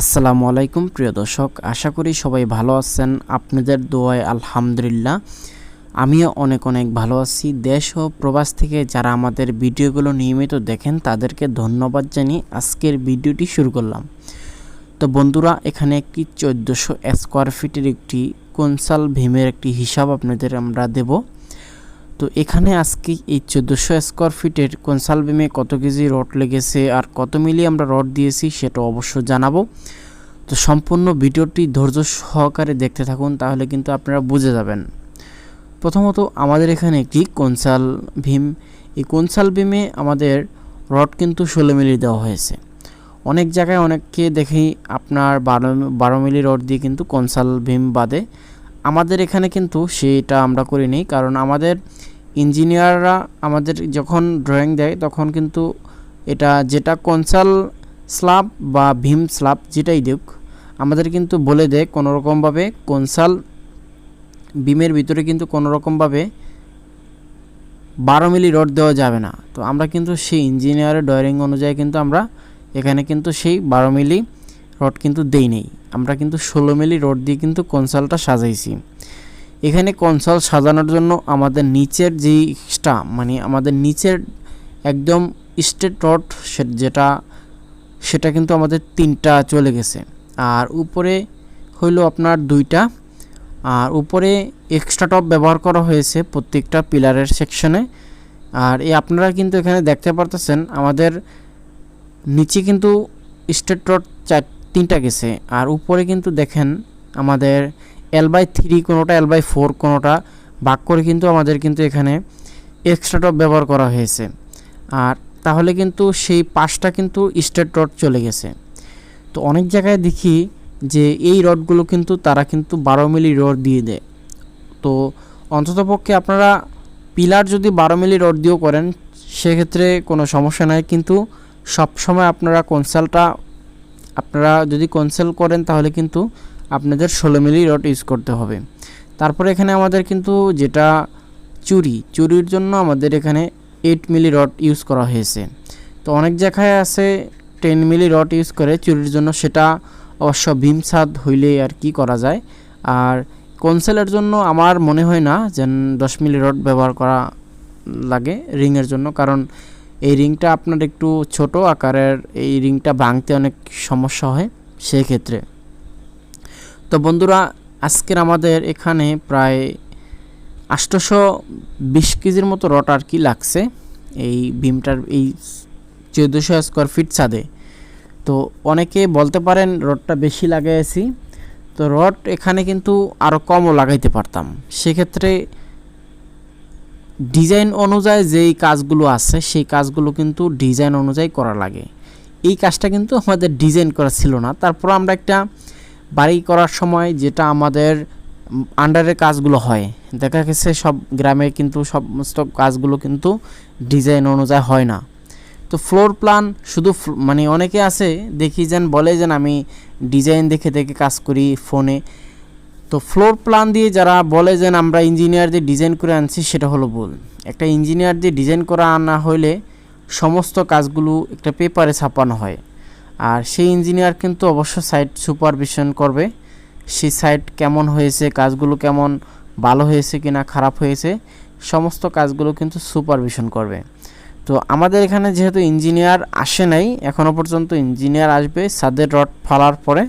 আসসালামু আলাইকুম, প্রিয় দর্শক। আশা করি সবাই ভালো আছেন। আপনাদের দোয়ায় আলহামদুলিল্লাহ। আমিও অনেক অনেক ভালো আছি। দেশ ও প্রবাস থেকে যারা আমাদের ভিডিওগুলো নিয়মিত দেখেন, তাদেরকে ধন্যবাদ জানিয়ে আজকের ভিডিওটি শুরু করলাম। তো বন্ধুরা, এখানে একটি চোদ্দোশো স্কোয়ার ফিটের একটি কনসাল ভীমের একটি হিসাব আপনাদের আমরা দেব। তো এখানে আজকে এই চোদ্দোশো স্কোয়ার ফিটের কনসাল বিমে কত কেজি রড লেগেছে আর কত মিলি আমরা রড দিয়েছি সেটা অবশ্য জানাব। তো সম্পূর্ণ ভিডিওটি ধৈর্য সহকারে দেখতে থাকুন, তাহলে কিন্তু আপনারা বুঝে যাবেন। প্রথমত আমাদের এখানে একটি কনসাল ভীম এই কনসাল ভীমে আমাদের রড কিন্তু ষোলো মিলি দেওয়া হয়েছে। অনেক জায়গায় অনেককে দেখি আপনার বারো বারো মিলি রড দিয়ে কিন্তু কনসাল ভীম বাদে আমাদের এখানে কিন্তু সেটা আমরা করিনি, কারণ আমাদের ইঞ্জিনিয়াররা আমাদের যখন ড্রয়িং দেয় তখন কিন্তু এটা যেটা কনসাল স্ল্যাব বা ভীম স্ল্যাব যেটাই দেখ আমাদের কিন্তু বলে দেয় কোনো রকমভাবে কনসাল বিমের ভিতরে কিন্তু কোনো রকমভাবে বারো মিলি রড দেওয়া যাবে না। তো আমরা কিন্তু সেই ইঞ্জিনিয়ারের ড্রয়িং অনুযায়ী কিন্তু আমরা এখানে কিন্তু সেই বারো মিলি রড কিন্তু দেই নেই আমরা কিন্তু ষোলো মিলি রড দিয়ে কিন্তু কনসালটা সাজাইছি। এখানে কনসাল সাজানোর জন্য আমাদের নিচের যে এক্সট্রা মানে আমাদের নিচের একদম স্টেট রড যেটা, সেটা কিন্তু আমাদের তিনটা চলে গেছে। আর উপরে হইল আপনার দুইটা, আর উপরে এক্সট্রা টপ ব্যবহার করা হয়েছে প্রত্যেকটা পিলারের সেকশনে। আর এই আপনারা কিন্তু এখানে দেখতে পারতেছেন, আমাদের নিচে কিন্তু স্টেট রড চার তিনটা গেছে। আর উপরে কিন্তু দেখেন আমাদের এল বাই থ্রি কোনোটা এল বাই ফোর কোনোটা ভাগ করে কিন্তু আমাদের কিন্তু এখানে এক্সট্রা টপ ব্যবহার করা হয়েছে। আর তাহলে কিন্তু সেই পাশটা কিন্তু স্টেট রড চলে গেছে। তো অনেক জায়গায় দেখি যে এই রডগুলো কিন্তু তারা কিন্তু বারো মিলি রড দিয়ে দেয়। তো অন্ততপক্ষে আপনারা পিলার যদি বারো মিলি রড দিয়েও করেন, সেক্ষেত্রে কোনো সমস্যা নাই। কিন্তু সবসময় আপনারা কনসালটা আপনারা যদি কনসেল করেন তাহলে কিন্তু আপনাদের ষোলো মিলি রড ইউজ করতে হবে। তারপরে এখানে আমাদের কিন্তু যেটা চুরি, চুরির জন্য আমাদের এখানে এইট মিলি রড ইউজ করা হয়েছে। তো অনেক জায়গায় আছে টেন মিলি রড ইউজ করে চুরির জন্য সেটা অবশ্য ভীমসাদ হইলে আর কি করা যায়। আর কনসেলের জন্য আমার মনে হয় না যে দশ মিলি রড ব্যবহার করা লাগে রিংয়ের জন্য, কারণ এই রিংটা আপনার একটু ছোট আকারের, এই রিংটা ভাঙতে অনেক সমস্যা হয় সেই ক্ষেত্রে তো বন্ধুরা, আজকের আমাদের এখানে প্রায় আষ্টশো বিশ কেজির মতো রড আর কি লাগছে এই ভীমটার, এই চৌদ্দশো স্কোয়ার ফিট ছাদে। তো অনেকে বলতে পারেন রডটা বেশি লাগাইছি। তো রড এখানে কিন্তু আরও কমও লাগাইতে পারতাম। সেক্ষেত্রে ডিজাইন অনুযায়ী যেই কাজগুলো আছে, সেই কাজগুলো কিন্তু ডিজাইন অনুযায়ী করা লাগে। এই কাজটা কিন্তু আমাদের ডিজাইন করা ছিল না। তারপর আমরা একটা বাড়ি করার সময় যেটা আমাদের আন্ডারের কাজগুলো হয়, দেখা গেছে সব গ্রামে কিন্তু সমস্ত কাজগুলো কিন্তু ডিজাইন অনুযায়ী হয় না। তো ফ্লোর প্ল্যান শুধু মানে অনেকে আছে, দেখি যেন বলে যেন আমি ডিজাইন দেখে দেখে কাজ করি ফোনে। তো ফ্লোর প্ল্যান দিয়ে যারা বলে যে আমরা ইঞ্জিনিয়ার দিয়ে ডিজাইন করে আনছি, সেটা হলো ভুল। একটা ইঞ্জিনিয়ার দিয়ে ডিজাইন করা আনা হইলে সমস্ত কাজগুলো একটা পেপারে ছাপানো হয়। আর সেই ইঞ্জিনিয়ার কিন্তু অবশ্য সাইট সুপারভিশন করবে। সেই সাইট কেমন হয়েছে, কাজগুলো কেমন, ভালো হয়েছে কি না খারাপ হয়েছে, সমস্ত কাজগুলো কিন্তু সুপারভিশন করবে। তো আমাদের এখানে যেহেতু ইঞ্জিনিয়ার আসে নাই এখনও পর্যন্ত ইঞ্জিনিয়ার আসবে, সাদের রড ফালার পরে।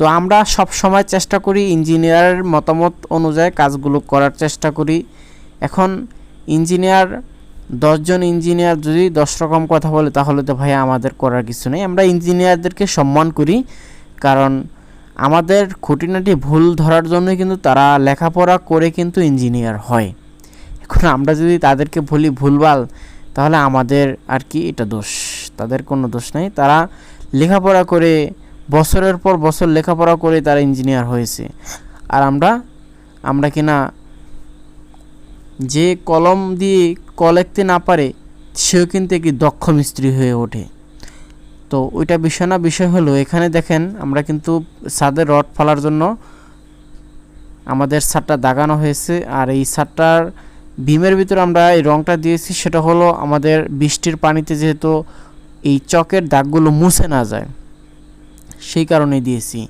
তো আমরা সব সময় চেষ্টা করি ইঞ্জিনিয়ারের মতামত অনুযায়ী কাজগুলো করার চেষ্টা করি। এখন ইঞ্জিনিয়ার, দশজন ইঞ্জিনিয়ার যদি দশ রকম কথা বলে, তাহলে তো ভাই আমাদের করার কিছু নেই। আমরা ইঞ্জিনিয়ারদেরকে সম্মান করি, কারণ আমাদের খুঁটিনাটি ভুল ধরার জন্যই কিন্তু তারা লেখাপড়া করে কিন্তু ইঞ্জিনিয়ার হয়। এখন আমরা যদি তাদেরকে বলি ভুলভাল, তাহলে আমাদের আর কি এটা দোষ? তাদের কোনো দোষ নেই। তারা লেখাপড়া করে বছরের পর বছর লেখাপড়া করে তারা ইঞ্জিনিয়ার হয়েছে। আর আমরা আমরা কিনা যে কলম দিয়ে ক লিখতে না পারে, সেও কিন্তু একটি দক্ষ মিস্ত্রি হয়ে ওঠে। তো ওইটা বিষয় না, বিষয় হলো এখানে দেখেন, আমরা কিন্তু ছাদের রড ফালার জন্য আমাদের ছাদটা দাগানো হয়েছে। আর এই ছাদটার বিমের ভিতরে আমরা এই রংটা দিয়েছি, সেটা হলো আমাদের বৃষ্টির পানিতে যেহেতু এই চকের দাগগুলো মুছে না যায়। সেই কারণে দিয়েছি।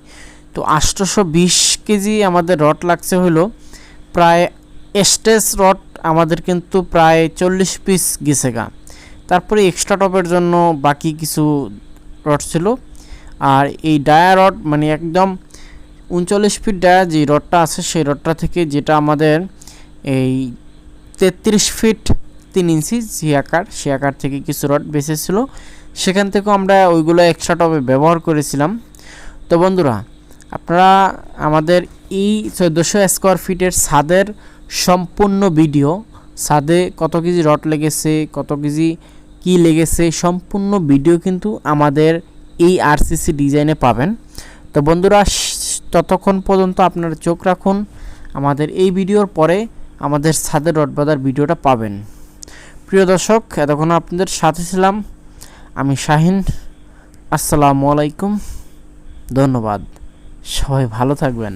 তো আষ্টশো বিশ কেজি আমাদের রড লাগছে হলো প্রায় স্টেজ রড আমাদের কিন্তু প্রায় চল্লিশ পিস গেছে গা। তারপরে এক্সট্রা টপের জন্য বাকি কিছু রড ছিল। আর এই ডায়া রড মানে একদম উনচল্লিশ ফিট ডায়া যে রডটা আছে সেই রডটা থেকে যেটা আমাদের এই তেত্রিশ ফিট তিন ইঞ্চি যে আকার, সে আকার থেকে কিছু রড বেঁচেছিল। সেখান থেকেও আমরা ওইগুলো এক্সট্রা টপে ব্যবহার করেছিলাম। তো বন্ধুরা, আপনারা আমাদের এই চোদ্দোশো স্কোয়ার ফিটের ছাদের সম্পূর্ণ ভিডিও ছাদে কত কেজি রড লেগেছে, কত কেজি কি লেগেছে, সম্পূর্ণ ভিডিও কিন্তু আমাদের এই আরসিসি ডিজাইনে পাবেন। তো বন্ধুরা, ততক্ষণ পর্যন্ত আপনারা চোখ রাখুন, আমাদের এই ভিডিওর পরে আমাদের ছাদের রড বাঁধার ভিডিওটা পাবেন। প্রিয় দর্শক, এতক্ষণ আপনাদের সাথে ছিলাম। আমি শাহিন। আসসালামু আলাইকুম। ধন্যবাদ। সবাই ভালো থাকবেন।